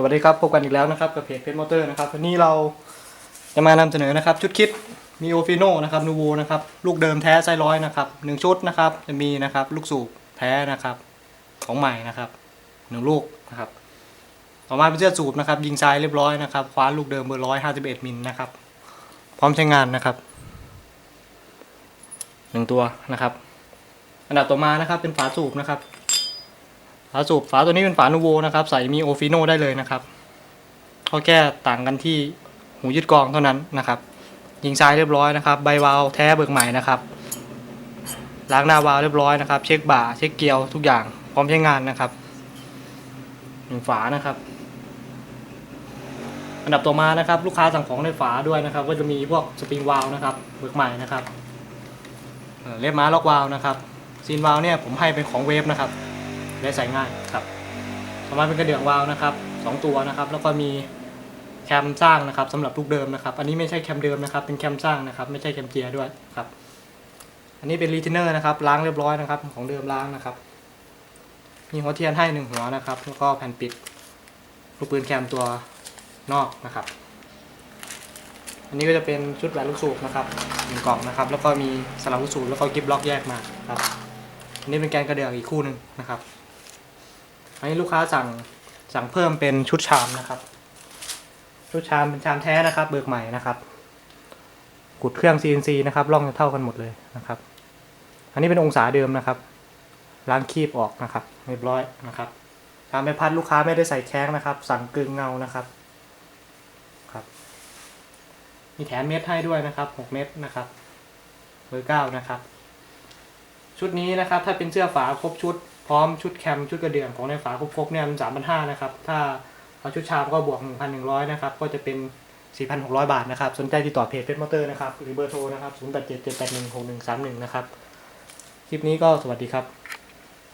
สวัสดีครับพบกันอีกแล้วนะครับกับเพจเพจมอเตอร์นะครับวันนี้เราจะมานำเสนอนะครับ ชุดคิดมีโอฟิโนนะครับนูโวนะครับลูกเดิมแท้ไส้ร้อยนะครับหนึ่งชุดนะครับจะมีนะครับลูกสูบแท้นะครับของใหม่นะครับหนึ่งลูกนะครับต่อมาเป็นเสื้อสูบนะครับยิงทรายเรียบร้อยนะครับคว้าลูกเดิมเบอร์ร้อยห้าสิบเอ็ดมิลนะครับ พร้อมใช้งานนะครับหนึ่งตัวนะครับ อันดับต่อมานะครับเป็นฝาสูบนะครับ ฝาสูบฝาตัวนี้เป็นฝานูโวนะครับ ใส่มีโอฟิโนได้เลยนะครับข้อแก้ต่างกันที่หูยึดกรองเท่านั้นนะครับ ยิงซ้ายเรียบร้อยนะครับ ใบวาล์วแท้เบิกใหม่นะครับล้างหน้าวาล์วเรียบร้อยนะครับ เช็คบ่าเช็คเกียวทุกอย่างพร้อมใช้งานนะครับหนึ่งฝานะครับ อันดับต่อมานะครับ ลูกค้าสั่งของในฝาด้วยนะครับ ก็จะมีพวกสปริงวาล์วนะครับเบิกใหม่นะครับเอ่อเล็บม้าล็อกวาล์วนะครับซีนวาล์วเนี่ยผมให้เป็นของเวฟนะครับ และใส่ง่ายครับต่อมารถเป็นกระเดื่องวาล์วนะครับสองตัวนะครับ แล้วก็มีแคมสร้างนะครับสำหรับลูกเดิมนะครับ อันนี้ไม่ใช่แคมเดิมนะครับ เป็นแคมสร้างนะครับ ไม่ใช่แคมเจียร์ด้วยครับ อันนี้เป็นรีเทนเนอร์นะครับ ล้างเรียบร้อยนะครับ ของเดิมล้างนะครับ มีหัวเทียนให้หนึ่งหัวนะครับ แล้วก็แผ่นปิดลูกปืนแคมตัวนอกนะครับ อันนี้ก็จะเป็นชุดแหวนลูกสูบนะครับหนึ่งกล่องนะครับ แล้วก็มีสลับลูกสูบแล้วก็กิฟล็อกแยกมาครับ อันนี้เป็นแกนกระเดื่องอีกคู่หนึ่งนะครับ อันนี้ลูกค้าสั่งสั่งเพิ่มเป็นชุดชามนะครับ ชุดชามเป็นชามแท้นะครับ เบิกใหม่นะครับกุดเครื่อง CNC นะครับร่องจะเท่ากันหมดเลยนะครับ อันนี้เป็นองศาเดิมนะครับ ล้างคีบออกนะครับเรียบร้อยนะครับชามใบพัดลูกค้าไม่ได้ใส่แข้งนะครับ สั่งกึ่งเงานะครับครับ มีแถมเม็ดให้ด้วยนะครับ6เม็ดนะครับเบอร์เก้านะครับ ชุดนี้นะครับ ถ้าเป็นเสื้อฝาครบชุด พร้อมชุดแคมชุดกระเดื่องของในฝาครบๆเนี่ยมันสามพันห้านะครับ ถ้าเอาชุดชามก็บวกหนึ่งพันหนึ่งร้อยนะครับ ก็จะเป็นสี่พันหกร้อยบาทนะครับ สนใจติดต่อเพจเฟซมอเตอร์นะครับ หรือเบอร์โทรนะครับศูนย์แปดเจ็ดเจ็ดแปดหนึ่งหกหนึ่งสามหนึ่งนะครับ คลิปนี้ก็สวัสดีครับ